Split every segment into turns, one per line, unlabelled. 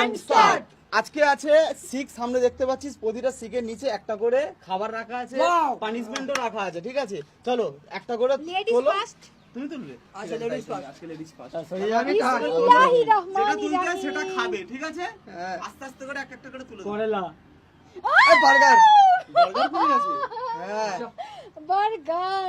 On start
আজকে আছে sick সামনে দেখতে পাচ্ছিস প্রতিটা সিকের নিচে একটা করে খাবার রাখা আছে পানিশমেন্টও রাখা আছে ঠিক আছে চলো একটা করে তোলো
আচ্ছা, আচ্ছা, সেটা
খাবে ঠিক আছে হ্যাঁ।
বার্গার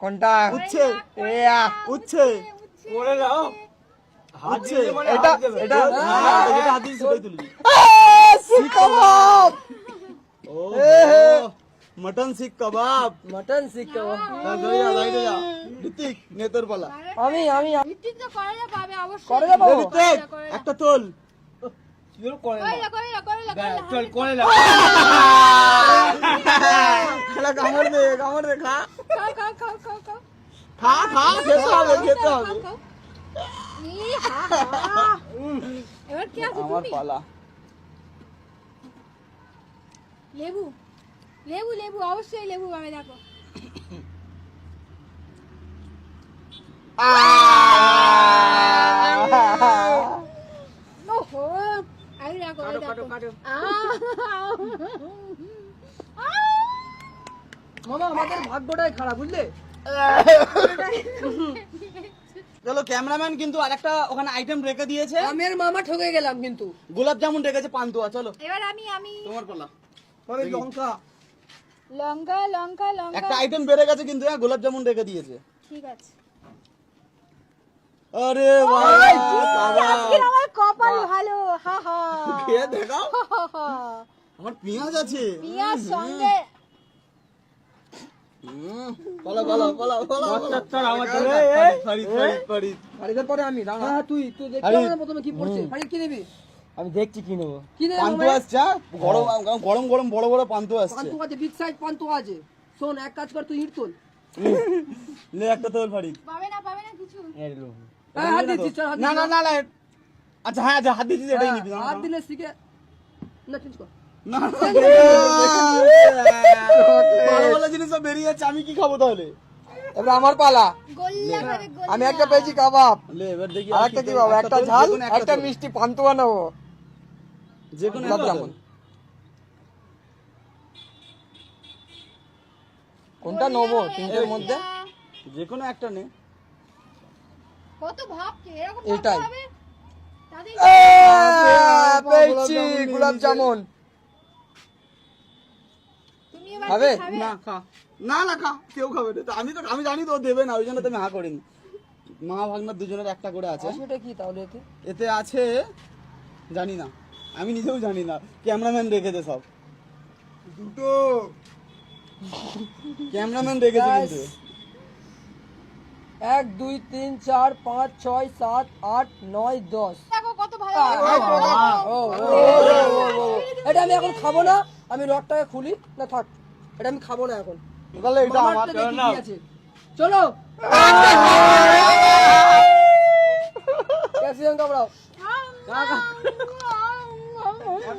কোনটা
উচ্ছে উচ্ছে পড়ে নাও মানে এটা এটা হ্যাঁ। এটা
সিক কাবাব
ও mutton seekh kebab
mutton seekh kebab
হ্যাঁ, যা যা ঋতিক নেতর পালা
আমি আমি
ঋতিক তো করে পাবে অবশ্যই
করে ঋতিক একটা তোল চল করে চল করে খেলা কামড় দে কামড় দে খা খা খা আমার পালা
লেবু লেবু লেবু অবশ্যই লেবু পাবে দেখো আ দেখো
কাটো কাটো
মামা আমাদের ভাগ্যটাই খারাপ বুঝলে চলো ক্যামেরাম্যান কিন্তু আরেকটা ওখানে আইটেম রেখে দিয়েছে
আমি আর মামা ঠকে গেলাম কিন্তু
গোলাপ জামুন রেখেছে পান্তুয়া চলো
এবার আমি আমি
তোমার পালা তবে লঙ্কা
লঙ্কা লঙ্কা লঙ্কা
একটা আইটেম বেড়ে গেছে কিন্তু হ্যাঁ, গোলাপ জামুন রেখে দিয়েছে ঠিক আছে আরে
আমার কপাল ভালো হা হা
আমার পেঁয়াজ আছে
পেঁয়াজ সঙ্গে
আমি দেখছি কি নেবো
মানে? হ্যাঁ। গরম গরম গরম বড় বড় পান্তু আছে
আছে বিগ সাইজ পান্তু আছে শোন এক কাজ কর তুই ইট তোল
একটা তোর ফারিদ
পাবে না পাবে না কিছু
আমি
কি খাবো তাহলে আমার পালা আমি একটা পেয়েছি কাবাব একটা কি একটা ঝাল একটা মিষ্টি পান্তুয়া নেবো যে কোনো কোনটা নেবো তিনটের মধ্যে যে কোনো একটা নেই
কত এরকম এটাই
পেয়েছি জামুন খাবে না খা না না খা কেউ খাবে না আমি তো আমি জানি তো দেবে না ওই জন্য হা করিনি মা ভাগনা দুজনের একটা করে আছে কি তাহলে এতে এতে আছে জানি না আমি নিজেও জানি না ক্যামেরাম্যান রেখেছে সব দুটো ক্যামেরাম্যান রেখেছে কিন্তু
এক দুই তিন চার পাঁচ ছয় সাত আট নয় দশ এটা আমি এখন খাবো না আমি রথটাকে খুলি না থাক এটা আমি খাবো না এখন চলো